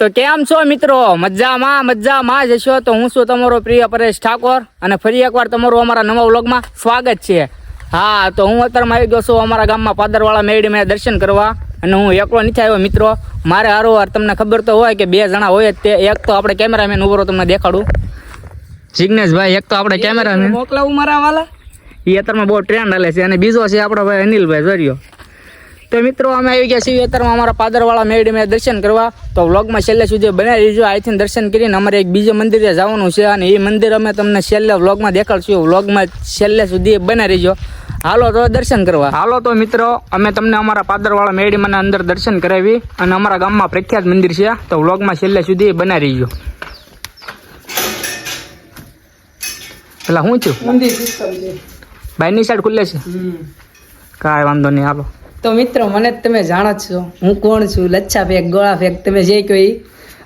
તો કેમ છો મિત્રો? મજામાં મજામાં જ હશો તો હું છું તમારો પ્રિય પરેશ ઠાકોર અને ફરી એકવાર તમારું અમારા નવા વ્લોગમાં સ્વાગત છે. હા તો હું અત્યારમાં આવી ગયો છું અમારા ગામમાં પાદરવાળા મેળીમાં દર્શન કરવા અને હું એકલો નથી આવ્યો મિત્રો. મારે હારોવાર તમને ખબર તો હોય કે બે જણા હોય તે. એક તો આપણે કેમેરામેન ઉભરો તમને દેખાડું. જિગ્નેશભાઈ એક તો આપણે કેમેરામેન. મોકલાવું મારા વાલા? એ અત્યારમાં બહુ ટ્રેન્ડ હાલે છે. અને બીજો છે આપણો ભાઈ અનિલભાઈ જોરિયો તો મિત્રો અમે આવી ગયા છીએ અત્યારમાં અમારા પાદરવાળા મેળી મેં દર્શન કરવા. તો વ્લોગમાં છેલ્લે સુધી બનાવી લીજો અહીંથી દર્શન કરીને અમારે એક બીજે મંદિરે જવાનું છે અને એ મંદિર અમે તમને છેલ્લે વ્લોગમાં દેખાડશું. વ્લોગમાં છેલ્લે સુધી બનાવી રહીજો હાલો તો દર્શન કરવા. હાલો તો મિત્રો અમે તમને અમારા પાદરવાળા મેળીમાં અંદર દર્શન કરાવી અને અમારા ગામમાં પ્રખ્યાત મંદિર છે. તો વ્લોગમાં છેલ્લે સુધી બનાવી રહીજો પેલા હું છું? મંદિર બાયની સાઈડ ખુલ્લે છે? કાંઈ વાંધો નહીં હાલો. તો મિત્રો, મને તમે જાણો છો. હું કોણ છું? લચ્છા ફેક ગોળા ફેક તમે જે કહો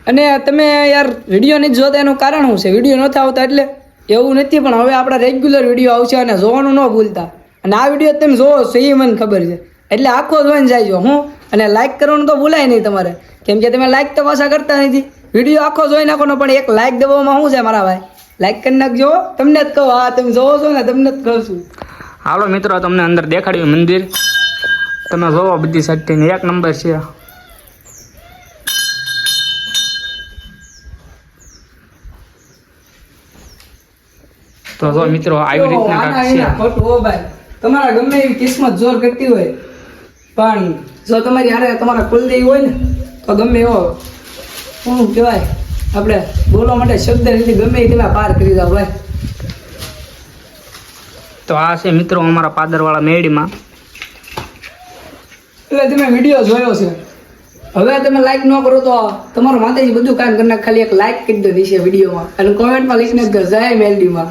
અને તમે યાર વીડિયો નથી જોતા, એનું કારણ શું છે? વીડિયો નથી આવતા એટલે એવું નથી, પણ હવે આપણા રેગ્યુલર વીડિયો આવશે અને જોવાનું ન ભૂલતા. અને આ વીડિયો તમે જોવો છો, એ મને ખબર છે. એટલે આખો જોઈને જાયજો હું? અને લાઈક કરવાનું તો ભૂલાય નહીં તમારે. કેમ કે તમે લાઈક તો પાછા કરતા નથી. વીડિયો આખો જોઈ નાખવાનો પણ એક લાઈક દેવામાં શું છે મારા ભાઈ? લાઈક કરી નાખજો તમને જ કહો, હા, તમે જોવો છો ને, તમને જ કહું છું. હાલો મિત્રો, તમને અંદર દેખાડ્યું મંદિર. તમે જોવો બધી સાઈડથી એક નંબર છે. તો જો મિત્રો આવી રીતના આના છે. તમારા ગમે એવી કિસ્મત જોર કરતી હોય પણ જો તમારી હારે તમારા કુલદેવી હોય ને તો ગમે એવો શું કહેવાય આપણે બોલવા માટે શબ્દ નથી ગમે એ તમે પાર કરી જાઓ ભાઈ. તો આ છે મિત્રો અમારા પાદરવાળા મેળીમાં. એટલે તમે વીડિયો જોયો છે. હવે તમે લાઈક ન કરો તો તમારું માતાજી બધું કામ કરી ખાલી એક લાઈક કરી દો નીચે વિડીયોમાં. અને કોમેન્ટમાં લખીને જ જય મેલડીમાં.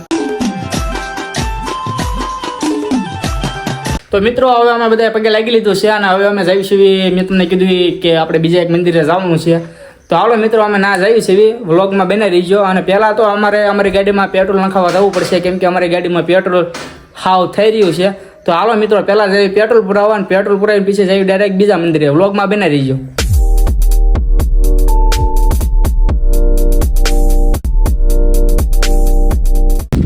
તો મિત્રો, હવે અમે બધા પગે લાગી લીધું છે અને હવે અમે છીએ. મેં તમને કીધું કે આપણે બીજા એક મંદિરે જવાનું છે. તો આવડો મિત્રો, અમે ના જઈએ છીએ. વ્લોગમાં બને રહીજો. અને પહેલાં તો અમારે અમારી ગાડીમાં પેટ્રોલ નખાવા જવું પડશે, કેમ કે અમારી ગાડીમાં પેટ્રોલ હાવ થઈ રહ્યું છે. તો હાલો મિત્રો, પહેલાં જઈએ પેટ્રોલ પુરાવવા અને પેટ્રોલ પુરાવીને પીછે જઈ ડાયરેક્ટ બીજા મંદિરે. વ્લોગમાં બને રહીજો.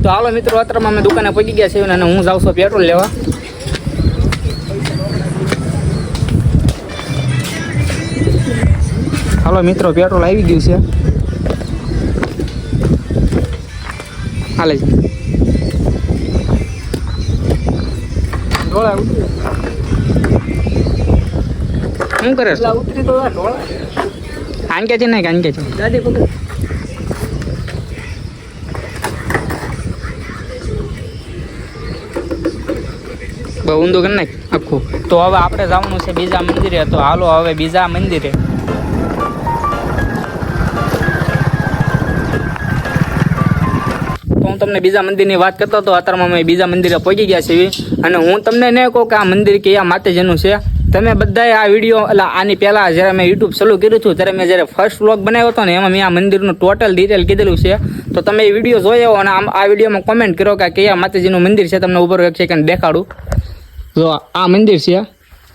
તો હાલો મિત્રો અત્યારમાં અમે દુકાને પહોંચી ગયા છીએ અને હું જાઉં છું પેટ્રોલ લેવા. હાલો મિત્રો, પેટ્રોલ આવી ગયું છે. હાલે છે. શું કરે છે? ઉતરી તો ઢોળા. આન કે છે ને આન કે છે? પકડ. બહુ ઊંધું કરી નાખ આખું. તો હવે આપણે જવાનું છે બીજા મંદિરે. તો હાલો હવે બીજા મંદિરે. હું તમને બીજા મંદિરની વાત કરતો હતો અત્યારમાં અમે બીજા મંદિરે પહોંચી ગયા છીએ. અને હું તમને નહીં કહું કે આ મંદિર કયા માતાજીનું છે. તમે બધાએ આ વીડિયો એટલે આની પહેલાં જ્યારે મેં યુટ્યુબ ચાલુ કર્યું હતું ત્યારે મેં જ્યારે ફર્સ્ટ વ્લોગ બનાવ્યો હતો ને એમાં મેં આ મંદિરનું ટોટલ ડિટેલ કીધેલું છે. તો તમે એ વીડિયો જોયો અને આમ આ વિડીયોમાં કોમેન્ટ કરો કે કયા માતાજીનું મંદિર છે તમને ઉપર એક સેકન્ડ દેખાડું. જો આ મંદિર છે.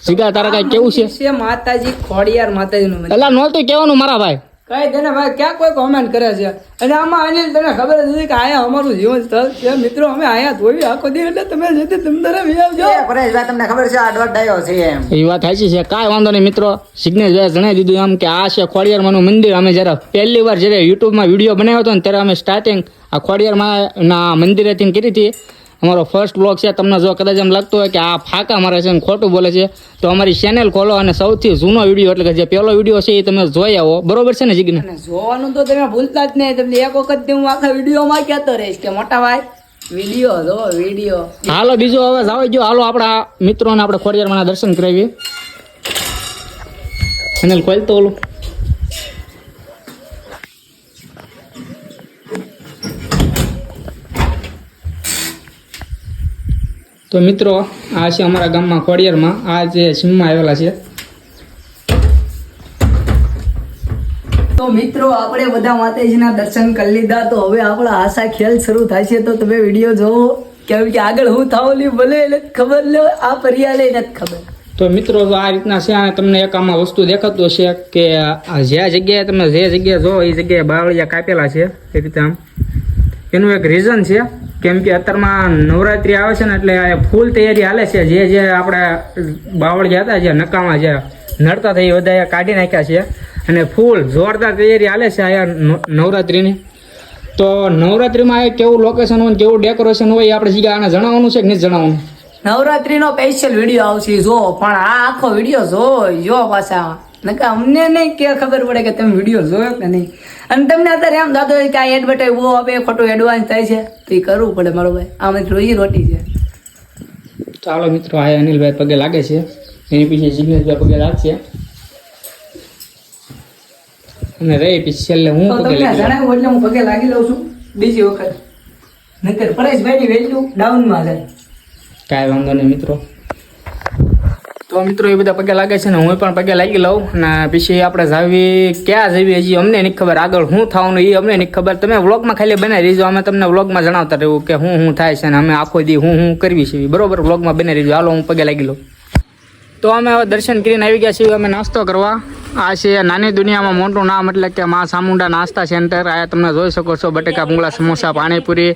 સીધા તારા કાંઈ કેવું છે? છે માતાજી ખોડિયાર માતાજીનું એટલે નહોતું કહેવાનું મારા ભાઈ. કઈ તેને ભાઈ ક્યાં કોઈ કોમેન્ટ કરે છે? અને આમાં અનિલ તને ખબર જ નથી કે અહીંયા અમારું જીવન સ્થળ છે. મિત્રો અમે અહીંયા ધોઈ આખો દી એટલે તમે જેથી તમ તરફ આવજો પરેશભાઈ તમને ખબર છે આ ડોટ ડાયો છે એમ. એ વાત સાચી છે. કાંઈ વાંધો નહીં મિત્રો. સિગ્નેશભાઈ જણાવી દીધું એમ કે આ છે ખોડિયારમાંનું મંદિર. અમે જ્યારે પહેલી વાર જ્યારે યુટ્યુબમાં વીડિયો બનાવ્યો હતો ને ત્યારે અમે સ્ટાર્ટિંગ આ ખોડિયારમાં ના મંદિરેથી કરી હતી. અમારો ફર્સ્ટ બ્લોગ છે. તમને જો કદાચ એમ લાગતું હોય કે આ ફાકા મારે છે ખોટું બોલે છે તો અમારી ચેનલ ખોલો અને સૌથી જૂનો વીડિયો એટલે કે જે પહેલો વીડિયો છે એ તમે જોઈ આવો. બરોબર છે ને જીગ્ન? જોવાનું તો તમે ભૂલતા જ નહીં. તમને એક વખત હું આખા વિડીયોમાં કહેતો રહીશ કે મોટા ભાઈ વીડિયો જો વીડિયો હાલો બીજો હવે જાવ જો હાલો આપણા મિત્રોને આપણે ખોડિયારમાં દર્શન કરાવીએ. ચેનલ ખોલ તો ઓલું. તો મિત્રો આ છે અમારા ગામમાં ખોડિયારમાં. આ જે સીમમાં આવેલા છે. તો મિત્રો આપણે બધા માતાજીના દર્શન કરી લીધા. તો હવે આપણા આશા ખેલ શરૂ થાય છે. તો તમે વીડિયો જોવો. કેમ કે આગળ હું થાવલી ભલે એટલે ખબર. લે આ પર્યાલે નથી ખબર. તો મિત્રો આ રીતના છે અને તમને એક આમાં વસ્તુ દેખાતું હશે કે જે જગ્યાએ તમે જે જગ્યાએ જો એ જગ્યાએ બાવળિયા કાપેલા છે. એ રીતે આમ. એનું એક રીઝન છે. કેમ કે અત્યારમાં નવરાત્રિ આવે છે ને એટલે ફૂલ તૈયારી હાલે છે. જે જે આપણે બાવળિયા હતા, જે નકામા જે નડતા થઈ બધા કાઢી નાખ્યા છે. અને ફૂલ જોરદાર તૈયારી હાલે છે અહીંયા નવ- નવરાત્રિની. તો નવરાત્રિમાં એ કેવું લોકેશન હોય કેવું ડેકોરેશન હોય એ આપણે જગ્યા આને જણાવવાનું છે કે નહીં જણાવવાનું? નવરાત્રિનો સ્પેશિયલ વીડિયો આવશે જો પણ આ આખો વીડિયો જો જો પાછા. નકા અમને નહીં કે ખબર પડે કે તમે વીડિયો જોયો કે નહીં. અને તમને અત્યારે એમ દાદો કે આ એડવર્ટાઈઝ બહુ આપે ખોટું એડવાન્સ થાય છે તો એ કરવું પડે મારો ભાઈ. આમાં રોજી રોટી છે. ચાલો મિત્રો આ અનિલભાઈ પગે લાગે છે. એની પીછે જિગ્નેશભાઈ પગે લાગશે. અને રે પછી છેલ્લે હું પગે લાગી જણાવ્યું એટલે હું પગે લાગી લઉં છું બીજી વખત. નકર પરેશભાઈની વેલ્યુ ડાઉનમાં જાય. કાંઈ વાંધો નહીં મિત્રો. તો મિત્રો, એ બધા પગે લાગે છે ને હું પણ પગે લાગી લઉં. અને પછી આપણે જાવી, ક્યાં જવી હજી અમને નહીં ખબર આગળ શું થવાનું એ અમને નહીં ખબર. તમે વ્લોગમાં ખાલી બનાવી રહીજો, અમે તમને વ્લોગમાં જણાવતા રહેવું કે હું શું થાય છે ને અમે આખો દી હું હું કરવી છે. બરોબર, વ્લોગમાં બનાવી રહીજો. હાલો, હું પગે લાગી લઉં. તો અમે હવે દર્શન કરીને આવી ગયા છીએ, અમે નાસ્તો કરવા. આ છે નાની દુનિયામાં મોટું નામ, એટલે કે મા ચામુંડા નાસ્તા સેન્ટર. આ તમે જોઈ શકો છો, બટેકા, ભૂંગળા, સમોસા, પાણીપુરી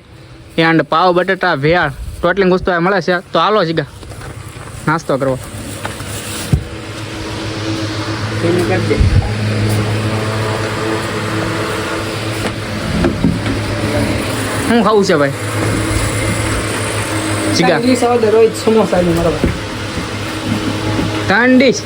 એન્ડ પાવ, બટેટા, ભેળ. ટોટલિંગ વસ્તુ મળે છે. તો હાલો, જીગા, નાસ્તો કરવા. શું ખાવું છે ભાઈ? ઠંડી સવાર દરરોજ સમોસા ની મારો ભાઈ ડીશ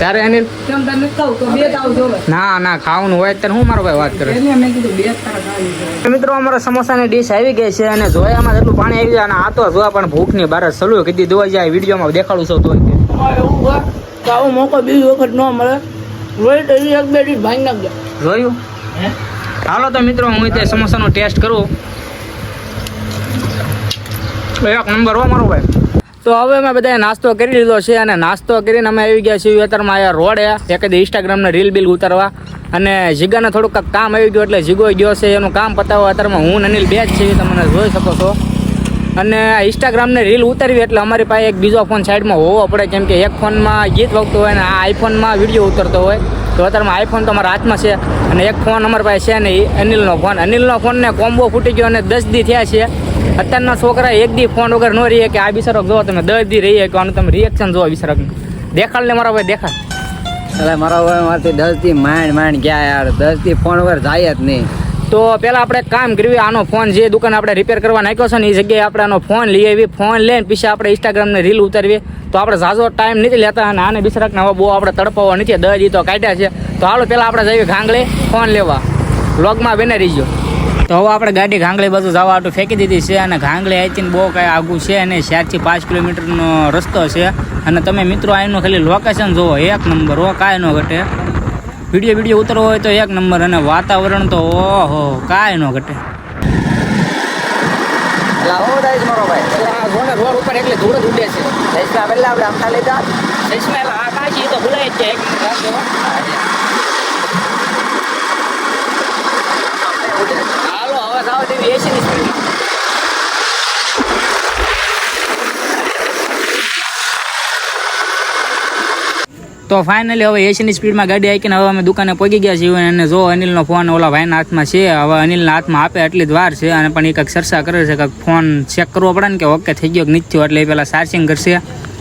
તારે અનિલ કેમ તને નથી તો બે તાવ જોવે ના ના ખાવાનું હોય ત્યારે હું મારો ભાઈ વાત કરે એટલે મેં કીધું બે તારા ખાવી છે. મિત્રો અમારા સમોસાની ડીશ આવી ગઈ છે અને જોયામાં જેટલું પાણી આવી જાય અને આ તો જોવા પણ ભૂખની બાર સલું કીધી. દોવા જાય વિડીયોમાં દેખાડું છું તો આવો મોકો બીજી વખત ન મળે. રોઈ તો એક બે ડીશ ભાંગી નાખજો. જોયું? હાલો તો મિત્રો હું તે સમોસાનો ટેસ્ટ કરું. એક નંબર હો મારો ભાઈ. તો હવે અમે બધાએ નાસ્તો કરી લીધો છે અને નાસ્તો કરીને અમે આવી ગયા છીએ અત્યારમાં અહીંયા રોડે. એક જ ઇન્સ્ટાગ્રામના રીલ બિલ ઉતારવા. અને જીગાને થોડુંક કામ આવી ગયું એટલે જીગો ગયો છે, એનું કામ પતાવવા. અત્યારમાં હું અનિલ બે જ છે તમે જોઈ શકો છો. અને ઇન્સ્ટાગ્રામને રીલ ઉતારવી એટલે અમારી પાસે એક બીજો ફોન સાઈડમાં હોવો પડે, કેમ કે એક ફોનમાં ગીત વાગતું હોય અને આ આઈફોનમાં વીડિયો ઉતરતો હોય. તો અત્યારમાં આઈફોન તો અમારા હાથમાં છે અને એક ફોન અમારી પાસે છે ને અનિલનો ફોન અનિલનો ફોનને કોમ્બો ફૂટી ગયો અને દસ દી થયા છે. અત્યારના છોકરા એક દી ફોન વગર ન રહીએ કે આ બિસારક જોવો તમે દસ દી રહીએ કે આનું તમે રિએક્શન જોવો બિસારકનું દેખાડ ને મારા ભાઈ દેખાડ. એટલે મારા ભાઈ મારથી દસથી માંડ માંડ ગયા યાર દસથી ફોન વગર જાય જ નહીં. તો પહેલાં આપણે કામ કર્યું આનો ફોન જે દુકાન આપણે રિપેર કરવા નાખ્યો છે ને એ જગ્યાએ આપણે આનો ફોન લઈ આવી. ફોન લઈને પછી આપણે ઇન્સ્ટાગ્રામને રીલ ઉતારવી તો આપણે ઝાઝો ટાઈમ નથી લેતા અને આને બિસરાકને હવે બહુ આપણે તડપાવવા નથી દસ દી તો કાઢ્યા છે. તો હાલો પહેલાં આપણે જઈએ ગાંગલે ફોન લેવા. વ્લોગમાં બેને રહીજો. તો હવે આપણે ગાડી ગાંગળી બાજુ જવા આટું ફેંકી દીધી છે અને ઘાંગળી આઈથી બહુ કાંઈ આગું છે અને ચારથી પાંચ કિલોમીટરનો રસ્તો છે. અને તમે મિત્રો અહીંનું ખાલી લોકેશન જુઓ એક નંબર હો કાંઈ ન ઘટે. વીડિયો વીડિયો ઉતરવો હોય તો એક નંબર અને વાતાવરણ તો ઓહો કાંઈ ન ઘટે. રોડ ઉપર એટલે ધૂળ જ ઉડે છે. પહેલા આપણે આ કાચી તો ભૂલાય જ છે. રાખજો. હાલો તેવી એસી ની તો ફાઇનલી હવે એસીની સ્પીડમાં ગાડી આવીને હવે અમે દુકાને પહોંચી ગયા છીએ અને જો અનિલનો ફોન ઓલા ભાઈના હાથમાં છે, હવે અનિલના હાથમાં આપે એટલી જ વાર છે અને પણ એ કંઈક ચર્ચા કરે છે, કંઈક ફોન ચેક કરવો પડે ને કે ઓકે થઈ ગયો કે નથી થયો એટલે એ પહેલાં ચાર્જિંગ કરશે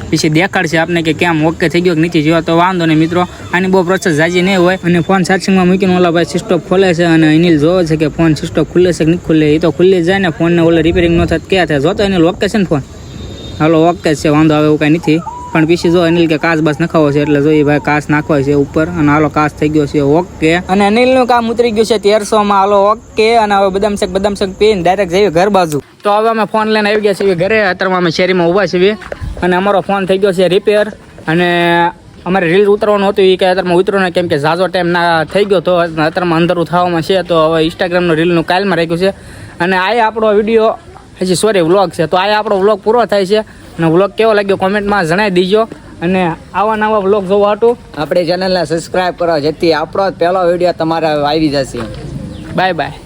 પછી દેખાડશે આપને કે કેમ ઓકે થઈ ગયો કે નથી જોયો તો વાંધો નહીં મિત્રો. આની બહુ પ્રોસેસ જાજી નહીં હોય. અને ફોન ચાર્જિંગમાં મૂકીને ઓલા ભાઈ સિસ્ટોપ ખોલે છે અને અનિલ જોવે છે કે ફોન સિસ્ટોપ ખુલે છે કે નથી ખુલે. એ તો ખુલ્લી જાય ને ફોનને ઓલે રિપેરિંગ ન થાય ક્યાં થાય? જોતો Anil okay phone hello, okay છે, વાંધો આવે એવું કાંઈ નથી. પણ પીછી જો અનિલ કે કાચ બસ નખાવો છે એટલે જો એ ભાઈ કાચ નાખવા છે ઉપર. અને હાલો, કાચ થઈ ગયો છે, ઓકે. અને અનિલનું કામ ઉતરી ગયું છે તેરસો માં હાલો, ઓકે. અને હવે બદામ શેક બદામ શેક પીને ડાયરેક્ટ જઈએ ઘર બાજુ. તો હવે અમે ફોન લઈને આવી ગયા છીએ. ઘરે અત્યારમાં અમે શેરીમાં ઊભા છીએ. અને અમારો ફોન થઈ ગયો છે રિપેર અને અમારે રીલ ઉતરવાનું હતું એ કે અત્યારમાં ઉતરો ને કેમ કે ઝાઝો ટાઈમ ના થઈ ગયો તો અત્યારમાં અંદરું થવામાં છે તો હવે ઇન્સ્ટાગ્રામનું રીલનું કાલમાં રાખ્યું છે. અને આ આપણો વીડિયો હજી સોરી વ્લોગ છે તો આ આપણો વ્લોગ પૂરો થાય છે. અને વ્લોગ કેવો લાગ્યો કોમેન્ટમાં જણાવી દીજો. અને આવા નવા વ્લોગ જોવા હતું. આપણી ચેનલને સબસ્ક્રાઈબ કરો જેથી આપણો જ પહેલો વીડિયો તમારે આવી જશે. Bye bye